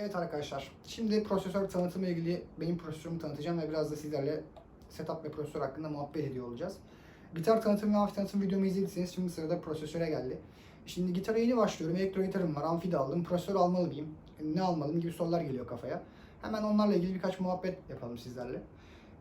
Evet arkadaşlar, şimdi prosesör tanıtımı ilgili benim prosesörümü tanıtacağım ve biraz da sizlerle setup ve prosesör hakkında muhabbet ediyor olacağız. Gitar tanıtım ve amfi tanıtım videomu izlediyseniz şimdi sırada prosesöre geldi. Şimdi gitara yeni başlıyorum, elektro gitarım var, amfi de aldım, prosesör almalı mıyım, ne almalıyım gibi sorular geliyor kafaya. Hemen onlarla ilgili birkaç muhabbet yapalım sizlerle.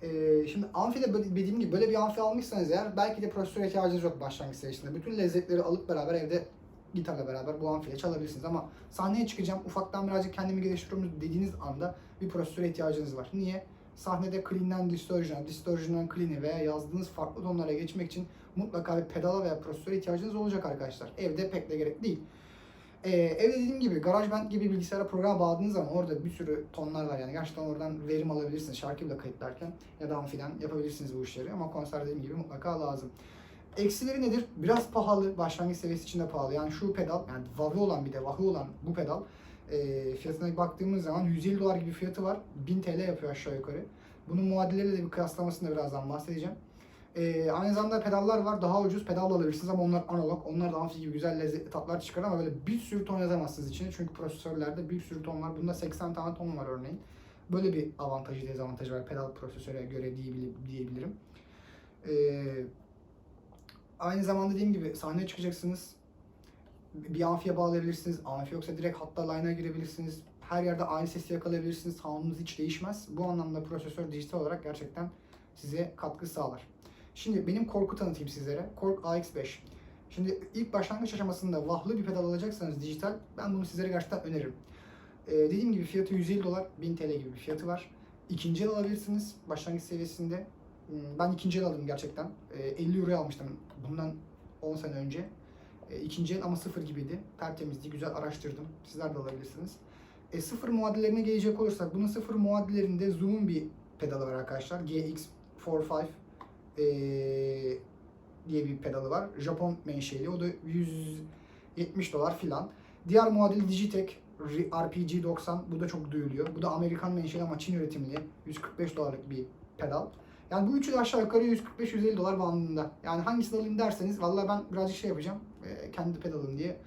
Ee, şimdi amfide böyle- dediğim gibi böyle bir amfi almışsanız eğer belki de prosesör ihtiyacınız yok başlangıç seviyesinde. Bütün lezzetleri alıp beraber evde gitarla beraber bu amfiyle çalabilirsiniz ama sahneye çıkacağım ufaktan birazcık kendimi geliştiriyorum dediğiniz anda bir prosesöre ihtiyacınız var. Niye? Sahnede clean'den distortion'a, distortion'dan clean'e veya yazdığınız farklı tonlara geçmek için mutlaka bir pedala veya prosesöre ihtiyacınız olacak arkadaşlar. Evde pek de gerek değil. Ee, evde dediğim gibi GarageBand gibi bilgisayara program bağladığınız zaman orada bir sürü tonlar var yani gerçekten oradan verim alabilirsiniz şarkı bile kayıtlarken ya da amfiden yapabilirsiniz bu işleri ama konser dediğim gibi mutlaka lazım. Eksileri nedir? Biraz pahalı, başlangıç seviyesi için de pahalı. Yani şu pedal, yani vahı olan bir de vahı olan bu pedal e, fiyatına baktığımız zaman 150 dolar gibi fiyatı var. 1000 TL yapıyor aşağı yukarı. Bunun muadilleriyle de bir kıyaslamasını da birazdan bahsedeceğim. E, aynı zamanda pedallar var. Daha ucuz pedal da alabilirsiniz ama onlar analog. Onlar da amfi gibi güzel lezzetli tatlar çıkarır ama böyle bir sürü ton yazamazsınız içine. Çünkü prosesörlerde bir sürü ton var. Bunda 80 tane ton var örneğin. Böyle bir avantajı dezavantajı var pedal prosesöre göre diyebil- diyebilirim. Eee Aynı zamanda dediğim gibi sahneye çıkacaksınız. Bir amfiye bağlayabilirsiniz. Amfi yoksa direkt hatta line'a girebilirsiniz. Her yerde aynı sesi yakalayabilirsiniz. Sound'unuz hiç değişmez. Bu anlamda prosesör dijital olarak gerçekten size katkı sağlar. Şimdi benim Korg'u tanıtayım sizlere. Korg AX5. Şimdi ilk başlangıç aşamasında vahlı bir pedal alacaksanız dijital ben bunu sizlere gerçekten öneririm. Ee, dediğim gibi fiyatı 150 dolar, 1000 TL gibi bir fiyatı var. İkinci el alabilirsiniz başlangıç seviyesinde. Hmm, Ben ikinci el aldım gerçekten. Ee, 50 euroya almıştım bundan 10 sene önce. E, ikinci el ama sıfır gibiydi. Tertemizdi, güzel araştırdım. Sizler de alabilirsiniz. E, sıfır muadillerine gelecek olursak, bunun sıfır muadillerinde Zoom'un bir pedalı var arkadaşlar. GX45 e, diye bir pedalı var. Japon menşeli. O da 170 dolar filan. Diğer muadil Digitech RPG 90. Bu da çok duyuluyor. Bu da Amerikan menşeli ama Çin üretimli. 145 dolarlık bir pedal. Yani bu üçü de aşağı yukarı 145-150 dolar bandında. Yani hangisini alayım derseniz vallahi ben birazcık şey yapacağım. e, kendi pedalım diye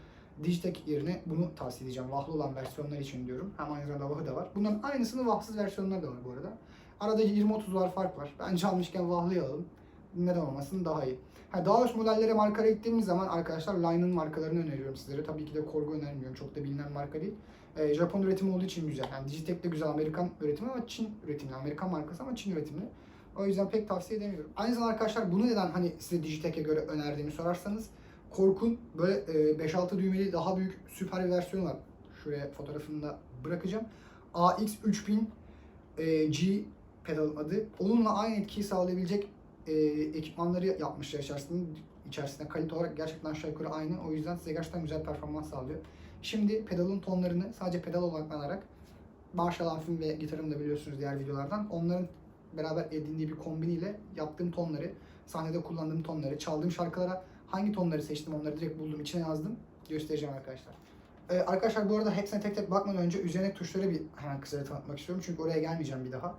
Digitech yerine bunu tavsiye edeceğim. Vahlı olan versiyonlar için diyorum. Hem aynı zamanda vahı da var. Bunların aynısının vahsız versiyonları da var bu arada. Arada 20-30 dolar fark var. Bence almışken vahlıyı alalım. Neden olmasın daha iyi. Ha, daha üst modellere markara gittiğimiz zaman arkadaşlar Line'ın markalarını öneriyorum sizlere. Tabii ki de Korg'u önermiyorum. Çok da bilinen marka değil. E, Japon üretimi olduğu için güzel. Yani Digitech de güzel Amerikan üretimi ama Çin üretimli. Amerikan markası ama Çin üretimli. O yüzden pek tavsiye edemiyorum. Aynı zamanda arkadaşlar bunu neden hani size Digitech'e göre önerdiğimi sorarsanız Kork'un böyle e, 5-6 düğmeli daha büyük süper bir versiyonu var. Şuraya fotoğrafını da bırakacağım. AX3000 e, G pedalın adı. Onunla aynı etkiyi sağlayabilecek ekipmanları yapmışlar içerisinde. İçerisinde kalite olarak gerçekten aşağı yukarı aynı. O yüzden size gerçekten güzel performans sağlıyor. Şimdi pedalın tonlarını sadece pedal odaklanarak Marshall amfim ve gitarımı da biliyorsunuz diğer videolardan. Onların beraber edindiği bir kombiniyle yaptığım tonları, sahnede kullandığım tonları, çaldığım şarkılara hangi tonları seçtim onları direkt buldum, içine yazdım. Göstereceğim arkadaşlar. Ee, arkadaşlar bu arada hepsine tek tek bakmadan önce üzerine tuşları bir hemen kısaca tanıtmak istiyorum. Çünkü oraya gelmeyeceğim bir daha.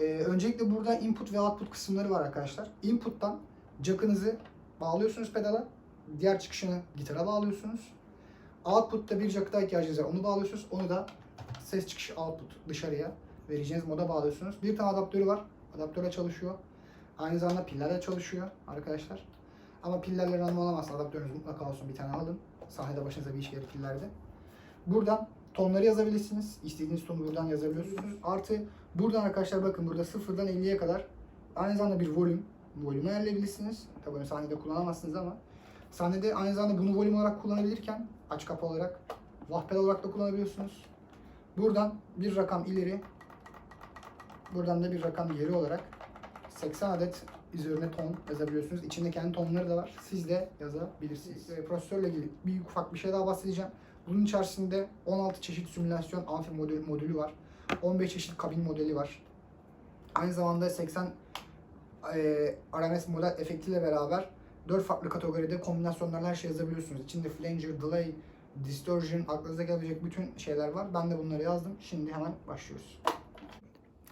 Ee, öncelikle burada input ve output kısımları var arkadaşlar. Input'tan jack'ınızı bağlıyorsunuz pedala. Diğer çıkışını gitara bağlıyorsunuz. Output'ta bir jack'a ihtiyacınız var. Onu bağlıyorsunuz. Onu da ses çıkışı output dışarıya vereceğiniz moda bağlıyorsunuz. Bir tane adaptörü var. Adaptörle çalışıyor. Aynı zamanda pillerle çalışıyor arkadaşlar. Ama pillerle randıman alamazsın. Adaptörünüz mutlaka olsun. Bir tane alın. Sahnede başınıza bir iş gelir pillerde. Buradan tonları yazabilirsiniz. İstediğiniz tonu buradan yazabiliyorsunuz. Artı buradan arkadaşlar bakın burada sıfırdan 50'ye kadar aynı zamanda bir volüm. Volümü ayarlayabilirsiniz. Tabii onu sahnede kullanamazsınız ama sahnede aynı zamanda bunu volüm olarak kullanabilirken aç kapı olarak vah pedal olarak da kullanabiliyorsunuz. Buradan bir rakam ileri, buradan da bir rakam geri olarak 80 adet üzerine ton yazabiliyorsunuz. İçinde kendi tonları da var. Siz de yazabilirsiniz. E, prosesörle ilgili bir ufak bir şey daha bahsedeceğim. Bunun içerisinde 16 çeşit simülasyon amfi modül, modülü var. 15 çeşit kabin modeli var. Aynı zamanda 80 e, RMS model efektiyle beraber 4 farklı kategoride kombinasyonlarla her şey yazabiliyorsunuz. İçinde flanger, delay, distortion, aklınıza gelebilecek bütün şeyler var. Ben de bunları yazdım. Şimdi hemen başlıyoruz.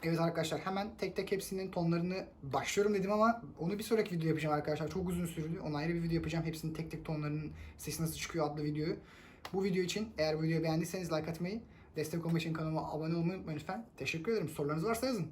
Evet arkadaşlar hemen tek tek hepsinin tonlarını başlıyorum dedim ama onu bir sonraki video yapacağım arkadaşlar. Çok uzun sürdü. Ona ayrı bir video yapacağım. Hepsinin tek tek tonlarının sesi nasıl çıkıyor adlı videoyu. Bu video için eğer bu videoyu beğendiyseniz like atmayı Destek olmak için kanalıma abone olmayı unutmayın lütfen. Teşekkür ederim. Sorularınız varsa yazın.